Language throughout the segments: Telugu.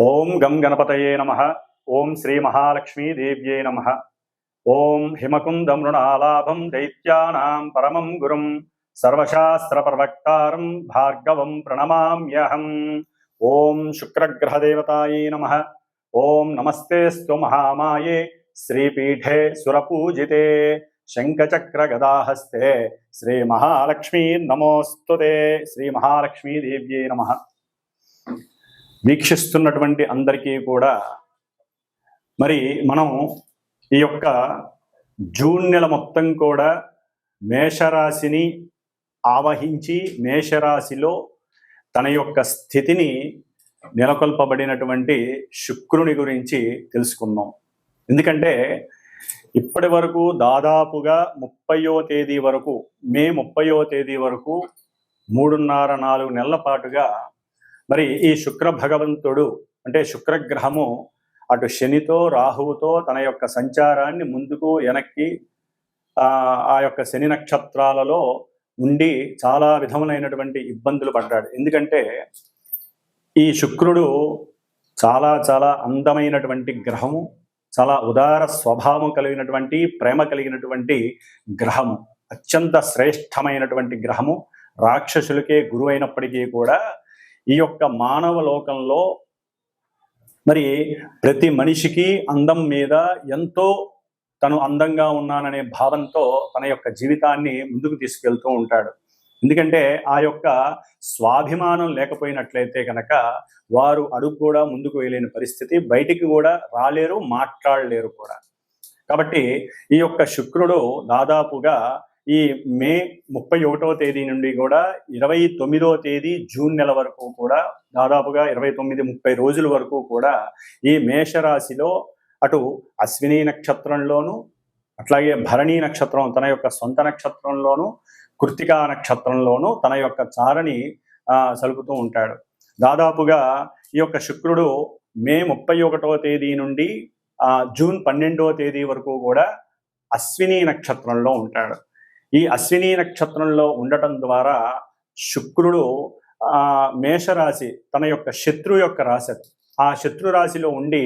ఓం గం గణపతయే నమ. ఓం శ్రీ మహాలక్ష్మీదేవ్యే నమ. ఓం హిమకుంద మృణాలాభం దైత్యానాం పరమం గురుం. సర్వశాస్త్ర ప్రవక్తారం భార్గవం ప్రణమామ్యహం. ఓం శుక్రగ్రహదేవతాయే నమ. ఓం నమస్తేస్తు మహామాయే. శ్రీపీఠే సురపూజితే. శంఖచక్ర గదాహస్తే శ్రీ మహాలక్ష్మీ నమోస్తుతే. శ్రీ మహాలక్ష్మీదేవ్యే నమ. వీక్షిస్తున్నటువంటి అందరికీ కూడా మరి మనం ఈ యొక్క జూన్ నెల మొత్తం కూడా మేషరాశిని ఆవహించి మేషరాశిలో తన యొక్క స్థితిని నెలకొల్పబడినటువంటి శుక్రుని గురించి తెలుసుకుందాం. ఎందుకంటే ఇప్పటి వరకు దాదాపుగా ముప్పయో తేదీ వరకు మే ముప్పయో తేదీ వరకు మూడున్నర నాలుగు నెలల పాటుగా మరి ఈ శుక్ర భగవంతుడు అంటే శుక్రగ్రహము అటు శనితో రాహువుతో తన యొక్క సంచారాన్ని ముందుకు వెనక్కి ఆ ఆ యొక్క శని నక్షత్రాలలో ఉండి చాలా విధములైనటువంటి ఇబ్బందులు పడ్డాడు. ఎందుకంటే ఈ శుక్రుడు చాలా చాలా అందమైనటువంటి గ్రహము చాలా ఉదార స్వభావం కలిగినటువంటి ప్రేమ కలిగినటువంటి గ్రహము. అత్యంత శ్రేష్టమైనటువంటి గ్రహము. రాక్షసులకే గురువైనప్పటికీ కూడా ఈ యొక్క మానవ లోకంలో మరి ప్రతి మనిషికి అందం మీద ఎంతో తను అందంగా ఉన్నాననే భావంతో తన యొక్క జీవితాన్ని ముందుకు తీసుకెళ్తూ ఉంటాడు. ఎందుకంటే ఆ యొక్క స్వాభిమానం లేకపోయినట్లయితే కనుక వారు అడుగు కూడా ముందుకు వేయలేని పరిస్థితి బయటికి కూడా రాలేరు మాట్లాడలేరు కూడా. కాబట్టి ఈ యొక్క శుక్రుడు దాదాపుగా ఈ మే ముప్పై ఒకటో తేదీ నుండి కూడా ఇరవై తొమ్మిదవ తేదీ జూన్ నెల వరకు కూడా దాదాపుగా ఇరవై తొమ్మిది ముప్పై రోజుల వరకు కూడా ఈ మేషరాశిలో అటు అశ్విని నక్షత్రంలోను అట్లాగే భరణి నక్షత్రం తన యొక్క సొంత నక్షత్రంలోను కృతికా నక్షత్రంలోను తన యొక్క చారని సలుపుతూ ఉంటాడు. దాదాపుగా ఈ యొక్క శుక్రుడు మే ముప్పై ఒకటవ తేదీ నుండి జూన్ పన్నెండవ తేదీ వరకు కూడా అశ్విని నక్షత్రంలో ఉంటాడు. ఈ అశ్విని నక్షత్రంలో ఉండటం ద్వారా శుక్రుడు మేషరాశి తన యొక్క శత్రు యొక్క రాశి ఆ శత్రు రాశిలో ఉండి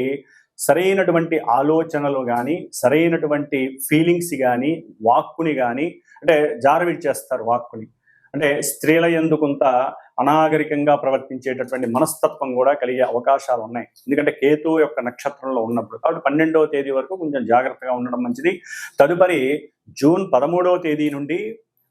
సరైనటువంటి ఆలోచనలు కానీ సరైనటువంటి ఫీలింగ్స్ కానీ వాక్కుని కానీ అంటే జారవిడ్చేస్తారు వాక్కుని. అంటే స్త్రీల ఎందుకుంత అనాగరికంగా ప్రవర్తించేటటువంటి మనస్తత్వం కూడా కలిగే అవకాశాలు ఉన్నాయి. ఎందుకంటే కేతు యొక్క నక్షత్రంలో ఉన్నప్పుడు కాబట్టి పన్నెండవ తేదీ వరకు కొంచెం జాగ్రత్తగా ఉండడం మంచిది. తదుపరి జూన్ పదమూడవ తేదీ నుండి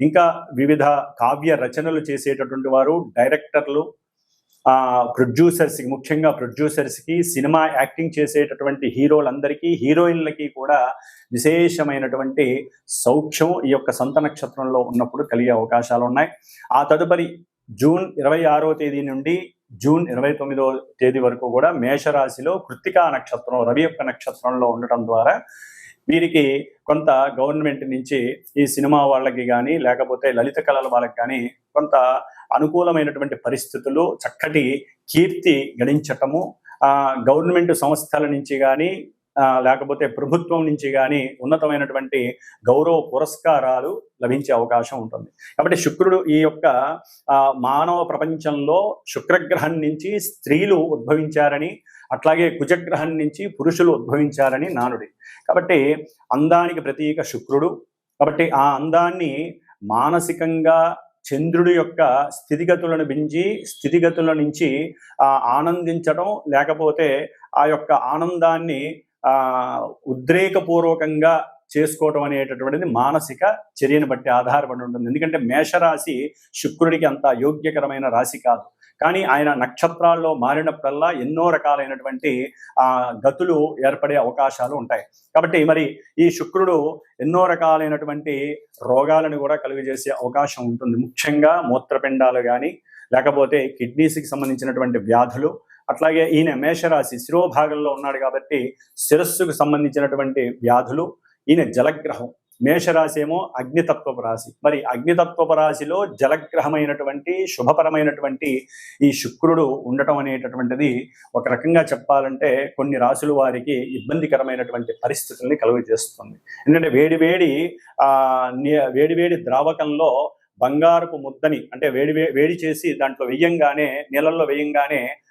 ఇంకా వివిధ కావ్య రచనలు చేసేటటువంటి వారు డైరెక్టర్లు ప్రొడ్యూసర్స్కి ముఖ్యంగా ప్రొడ్యూసర్స్కి సినిమా యాక్టింగ్ చేసేటటువంటి హీరోలందరికీ హీరోయిన్లకి కూడా విశేషమైనటువంటి సౌఖ్యం ఈ యొక్క సంత నక్షత్రంలో ఉన్నప్పుడు కలిగే అవకాశాలు ఉన్నాయి ఆ తదుపరి జూన్ ఇరవై ఆరో తేదీ నుండి జూన్ ఇరవై తొమ్మిదో తేదీ వరకు కూడా మేషరాశిలో కృత్తికా నక్షత్రం రవి యొక్క నక్షత్రంలో ఉండటం ద్వారా వీరికి కొంత గవర్నమెంట్ నుంచి ఈ సినిమా వాళ్ళకి కానీ లేకపోతే లలిత కళల వాళ్ళకి కానీ కొంత అనుకూలమైనటువంటి పరిస్థితులు చక్కటి కీర్తి గణించటము ఆ గవర్నమెంట్ సంస్థల నుంచి కానీ లేకపోతే ప్రభుత్వం నుంచి కానీ ఉన్నతమైనటువంటి గౌరవ పురస్కారాలు లభించే అవకాశం ఉంటుంది. కాబట్టి శుక్రుడు ఈ యొక్క ఆ, మానవ ప్రపంచంలో శుక్రగ్రహం నుంచి స్త్రీలు ఉద్భవించారని అట్లాగే కుజగ్రహం నుంచి పురుషులు ఉద్భవించారని నానుడి. కాబట్టి అందానికి ప్రతీక శుక్రుడు. కాబట్టి ఆ అందాన్ని మానసికంగా చంద్రుడి యొక్క స్థితిగతులను బించి స్థితిగతుల నుంచి ఆ, ఆనందించడం లేకపోతే ఆ యొక్క ఆనందాన్ని ఉద్రేకపూర్వకంగా చేసుకోవటం అనేటటువంటిది మానసిక చర్యను బట్టి ఆధారపడి ఉంటుంది. ఎందుకంటే మేషరాశి శుక్రుడికి అంత యోగ్యకరమైన రాశి కాదు. కానీ ఆయన నక్షత్రాల్లో మారినప్పుడల్లా ఎన్నో రకాలైనటువంటి ఆ గతులు ఏర్పడే అవకాశాలు ఉంటాయి. కాబట్టి మరి ఈ శుక్రుడు ఎన్నో రకాలైనటువంటి రోగాలను కూడా కలుగజేసే అవకాశం ఉంటుంది. ముఖ్యంగా మూత్రపిండాలు కానీ లేకపోతే కిడ్నీస్కి సంబంధించినటువంటి వ్యాధులు అట్లాగే ఈయన మేషరాశి శిరోభాగంలో ఉన్నాడు కాబట్టి శిరస్సుకు సంబంధించినటువంటి వ్యాధులు ఈయన జలగ్రహం. మేషరాశి ఏమో అగ్నితత్వపు రాశి. మరి అగ్నితత్వపు రాశిలో జలగ్రహమైనటువంటి శుభపరమైనటువంటి ఈ శుక్రుడు ఉండటం అనేటటువంటిది ఒక రకంగా చెప్పాలంటే కొన్ని రాశుల వారికి ఇబ్బందికరమైనటువంటి పరిస్థితుల్ని కలుగజేస్తుంది. ఎందుకంటే వేడి వేడి ఆ వేడి వేడి ద్రావకంలో బంగారపు ముద్దని అంటే వేడి వే- వేడి చేసి దాంట్లో వెయ్యంగానే నీళ్ళల్లో వేయంగానే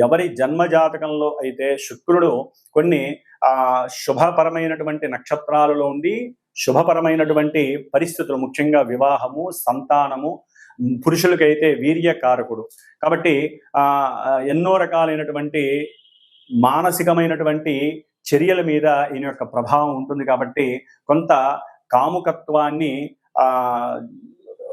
ఎవరి జన్మ జాతకంలో అయితే శుక్రుడు కొన్ని ఆ శుభపరమైనటువంటి నక్షత్రాలలో ఉండి శుభపరమైనటువంటి పరిస్థితులు ముఖ్యంగా వివాహము సంతానము పురుషులకైతే వీర్యకారకుడు. కాబట్టి ఆ ఎన్నో రకాలైనటువంటి మానసికమైనటువంటి చర్యల మీద ఈయన యొక్క ప్రభావం ఉంటుంది కాబట్టి కొంత కాముకత్వాన్ని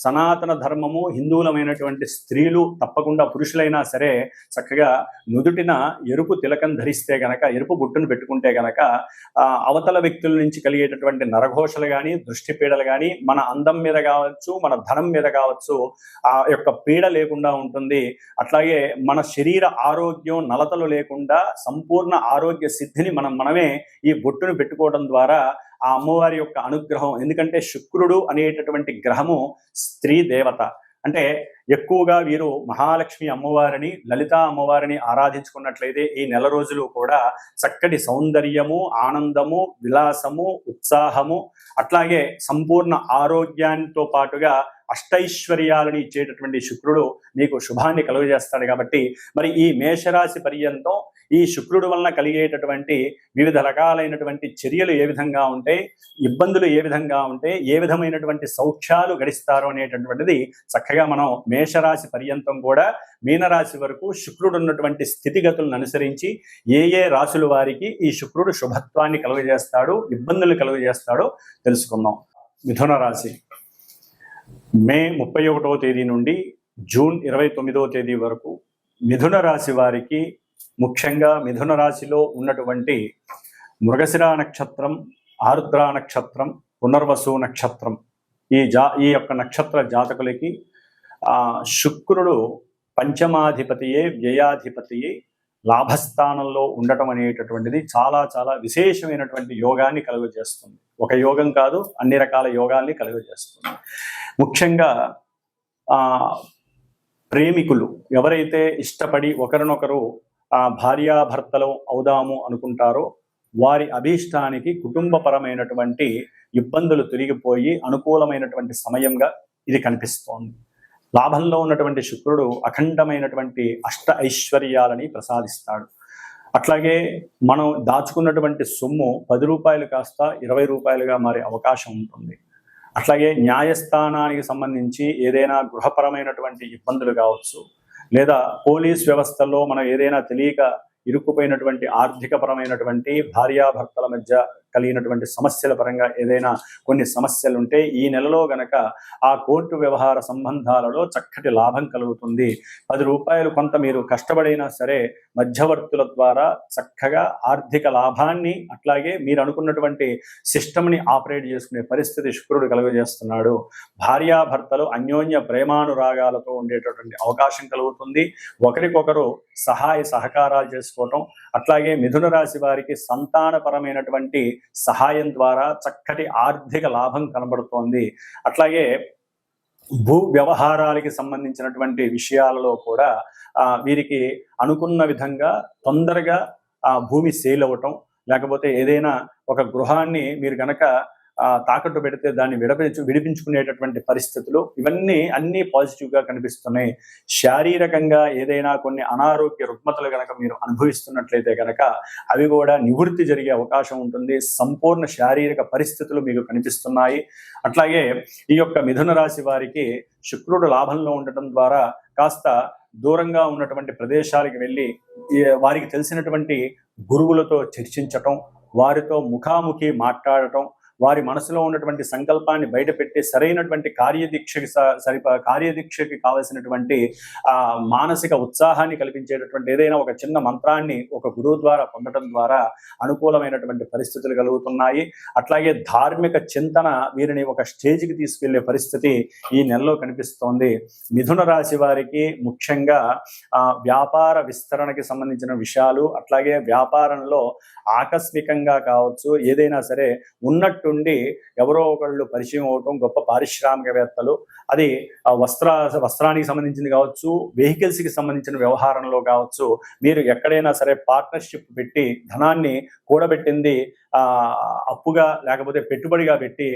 సనాతన ధర్మము హిందువులమైనటువంటి స్త్రీలు తప్పకుండా పురుషులైనా సరే చక్కగా నుదుటిన ఎరుపు తిలకం ధరిస్తే గనక ఎరుపు బుట్టును పెట్టుకుంటే గనక ఆ, అవతల వ్యక్తుల నుంచి కలిగేటటువంటి నరఘోషలు కానీ దృష్టి పీడలు కానీ మన అందం మీద కావచ్చు మన ధనం మీద కావచ్చు ఆ యొక్క పీడ లేకుండా ఉంటుంది. అట్లాగే మన శరీర ఆరోగ్యం నలతలు లేకుండా సంపూర్ణ ఆరోగ్య సిద్ధిని మనం మనమే ఈ బొట్టును పెట్టుకోవడం ద్వారా ఆ అమ్మవారి యొక్క అనుగ్రహం ఎందుకంటే శుక్రుడు అనేటటువంటి గ్రహము స్త్రీ దేవత. అంటే ఎక్కువగా వీరు మహాలక్ష్మి అమ్మవారిని లలిత అమ్మవారిని ఆరాధించుకున్నట్లయితే ఈ నెల రోజులు కూడా చక్కటి సౌందర్యము ఆనందము విలాసము ఉత్సాహము అట్లాగే సంపూర్ణ ఆరోగ్యంతో పాటుగా అష్టైశ్వర్యాలను ఇచ్చేటటువంటి శుక్రుడు మీకు శుభాన్ని కలుగజేస్తాడు కాబట్టి మరి ఈ మేషరాశి పర్యంతం ఈ శుక్రుడు వలన కలిగేటటువంటి వివిధ రకాలైనటువంటి చర్యలు ఏ విధంగా ఉంటాయి ఇబ్బందులు ఏ విధంగా ఉంటాయి ఏ విధమైనటువంటి సౌఖ్యాలు గడిస్తారు అనేటటువంటిది చక్కగా మనం మేషరాశి పర్యంతం కూడా మీనరాశి వరకు శుక్రుడు ఉన్నటువంటి స్థితిగతులను అనుసరించి ఏ ఏ రాశుల వారికి ఈ శుక్రుడు శుభత్వాన్ని కలుగజేస్తాడు ఇబ్బందులు కలుగజేస్తాడో తెలుసుకుందాం. మిథున రాశి. మే ముప్పై ఒకటవ తేదీ నుండి జూన్ ఇరవై తొమ్మిదవ తేదీ వరకు మిథున రాశి వారికి ముఖ్యంగా మిథున రాశిలో ఉన్నటువంటి మృగశిర నక్షత్రం ఆరుద్ర నక్షత్రం పునర్వసు నక్షత్రం ఈ జా ఈ యొక్క నక్షత్ర జాతకులకి శుక్రుడు పంచమాధిపతియే వ్యయాధిపతియే లాభస్థానంలో ఉండటం అనేటటువంటిది చాలా చాలా విశేషమైనటువంటి యోగాన్ని కలుగజేస్తుంది. ఒక యోగం కాదు అన్ని రకాల యోగాల్ని కలుగజేస్తుంది. ముఖ్యంగా ఆ ప్రేమికులు ఎవరైతే ఇష్టపడి ఒకరినొకరు ఆ భార్యాభర్తలు అవుదాము అనుకుంటారో వారి అభీష్టానికి కుటుంబపరమైనటువంటి ఇబ్బందులు తొలగిపోయి అనుకూలమైనటువంటి సమయంగా ఇది కనిపిస్తోంది. లాభంలో ఉన్నటువంటి శుక్రుడు అఖండమైనటువంటి అష్ట ఐశ్వర్యాలని ప్రసాదిస్తాడు. అట్లాగే మనం దాచుకున్నటువంటి సొమ్ము పది రూపాయలు కాస్త ఇరవై రూపాయలుగా మారే అవకాశం ఉంటుంది. అట్లాగే న్యాయస్థానానికి సంబంధించి ఏదైనా గృహపరమైనటువంటి ఇబ్బందులు కావచ్చు లేదా పోలీస్ వ్యవస్థలో మనం ఏదైనా తెలియక ఇరుక్కుపోయినటువంటి ఆర్థికపరమైనటువంటి భార్యాభర్తల మధ్య కలిగినటువంటి సమస్యల పరంగా ఏదైనా కొన్ని సమస్యలు ఉంటే ఈ నెలలో గనక ఆ కోర్టు వ్యవహార సంబంధాలలో చక్కటి లాభం కలుగుతుంది. పది రూపాయలు కొంత మీరు కష్టపడైనా సరే మధ్యవర్తుల ద్వారా చక్కగా ఆర్థిక లాభాన్ని అట్లాగే మీరు అనుకున్నటువంటి సిస్టమ్ని ఆపరేట్ చేసుకునే పరిస్థితి శుక్రుడు కలుగజేస్తున్నాడు. భార్యాభర్తలు అన్యోన్య ప్రేమానురాగాలతో ఉండేటటువంటి అవకాశం కలుగుతుంది. ఒకరికొకరు సహాయ సహకారాలు చేసుకోవటం అట్లాగే మిథున రాశి వారికి సంతానపరమైనటువంటి సహాయం ద్వారా చక్కటి ఆర్థిక లాభం కనబడుతోంది. అట్లాగే భూ వ్యవహారాలకి సంబంధించినటువంటి విషయాలలో కూడా ఆ, వీరికి అనుకున్న విధంగా తొందరగా ఆ భూమి సేల్ అవ్వటం లేకపోతే ఏదైనా ఒక గృహాన్ని మీరు కనుక తాకట్టు పెడితే దాన్ని విడపించు విడిపించుకునేటటువంటి పరిస్థితులు ఇవన్నీ అన్ని పాజిటివ్గా కనిపిస్తున్నాయి. శారీరకంగా ఏదైనా కొన్ని అనారోగ్య రుగ్మతలు గనక మీరు అనుభవిస్తున్నట్లయితే కనుక అవి కూడా నివృత్తి జరిగే అవకాశం ఉంటుంది. సంపూర్ణ శారీరక పరిస్థితులు మీకు కనిపిస్తున్నాయి. అట్లాగే ఈ యొక్క మిథున రాశి వారికి శుక్రుడు లాభంలో ఉండటం ద్వారా కాస్త దూరంగా ఉన్నటువంటి ప్రదేశాలకు వెళ్ళి వారికి తెలిసినటువంటి గురువులతో చర్చించటం వారితో ముఖాముఖి మాట్లాడటం వారి మనసులో ఉన్నటువంటి సంకల్పాన్ని బయటపెట్టి సరైనటువంటి కార్యదీక్షకి స- సరిప కార్యదీక్షకి కావలసినటువంటి ఆ మానసిక ఉత్సాహాన్ని కల్పించేటటువంటి ఏదైనా ఒక చిన్న మంత్రాన్ని ఒక గురువు ద్వారా పొందడం ద్వారా అనుకూలమైనటువంటి పరిస్థితులు కలుగుతున్నాయి. అట్లాగే ధార్మిక చింతన వీరిని ఒక స్టేజ్కి తీసుకెళ్ళే పరిస్థితి ఈ నెలలో కనిపిస్తోంది. మిథున రాశి వారికి ముఖ్యంగా ఆ, వ్యాపార విస్తరణకి సంబంధించిన విషయాలు అట్లాగే వ్యాపారంలో ఆకస్మికంగా కావచ్చు ఏదైనా సరే ఉన్నట్టు ఉన్నట్టుండి ఎవరో ఒకళ్ళు పరిచయం అవటం గొప్ప పారిశ్రామికవేత్తలు. అది వస్త్ర వస్త్రానికి సంబంధించింది కావచ్చు వెహికల్స్కి సంబంధించిన వ్యవహారంలో కావచ్చు మీరు ఎక్కడైనా సరే పార్ట్నర్షిప్ పెట్టి ధనాన్ని కూడబెట్టింది ఆ అప్పుగా లేకపోతే పెట్టుబడిగా పెట్టి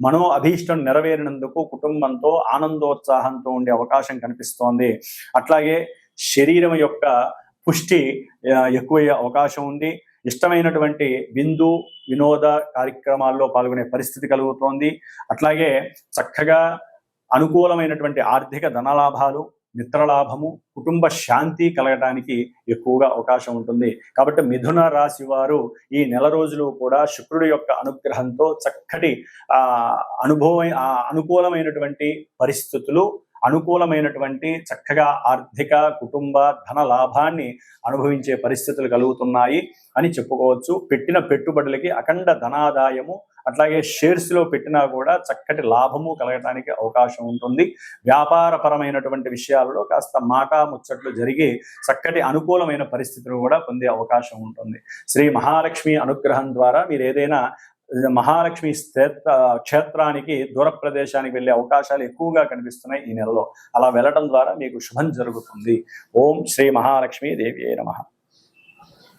మనో అభీష్టం నెరవేరినందుకు కుటుంబంతో ఆనందోత్సాహంతో ఉండే అవకాశం కనిపిస్తోంది. అట్లాగే శరీరం యొక్క పుష్టి ఎక్కువయ్యే అవకాశం ఉంది. ఇష్టమైనటువంటి బిందు వినోద కార్యక్రమాల్లో పాల్గొనే పరిస్థితి కలుగుతోంది. అట్లాగే చక్కగా అనుకూలమైనటువంటి ఆర్థిక ధనలాభాలు మిత్రలాభము కుటుంబ శాంతి కలగటానికి ఎక్కువగా అవకాశం ఉంటుంది. కాబట్టి మిథున రాశి వారు ఈ నెల రోజులు కూడా శుక్రుడి యొక్క అనుగ్రహంతో చక్కటి ఆ అనుభవం అనుకూలమైనటువంటి పరిస్థితులు అనుకూలమైనటువంటి చక్కగా ఆర్థిక కుటుంబ ధన లాభాన్ని అనుభవించే పరిస్థితులు కలుగుతున్నాయి అని చెప్పుకోవచ్చు. పెట్టిన పెట్టుబడులకి అఖండ ధనాదాయము అట్లాగే షేర్స్లో పెట్టినా కూడా చక్కటి లాభము కలగటానికి అవకాశం ఉంటుంది. వ్యాపారపరమైనటువంటి విషయాల్లో కాస్త మాట ముచ్చట్లు జరిగి చక్కటి అనుకూలమైన పరిస్థితులు కూడా పొందే అవకాశం ఉంటుంది. శ్రీ మహాలక్ష్మి అనుగ్రహం ద్వారా మీరు ఏదైనా మహాలక్ష్మి క్షేత్ర క్షేత్రానికి దూర ప్రదేశానికి వెళ్ళే అవకాశాలు ఎక్కువగా కనిపిస్తున్నాయి ఈ నెలలో. అలా వెళ్ళటం ద్వారా మీకు శుభం జరుగుతుంది. ఓం శ్రీ మహాలక్ష్మి దేవి నమ.